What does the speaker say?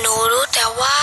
หนูรู้แต่ว่า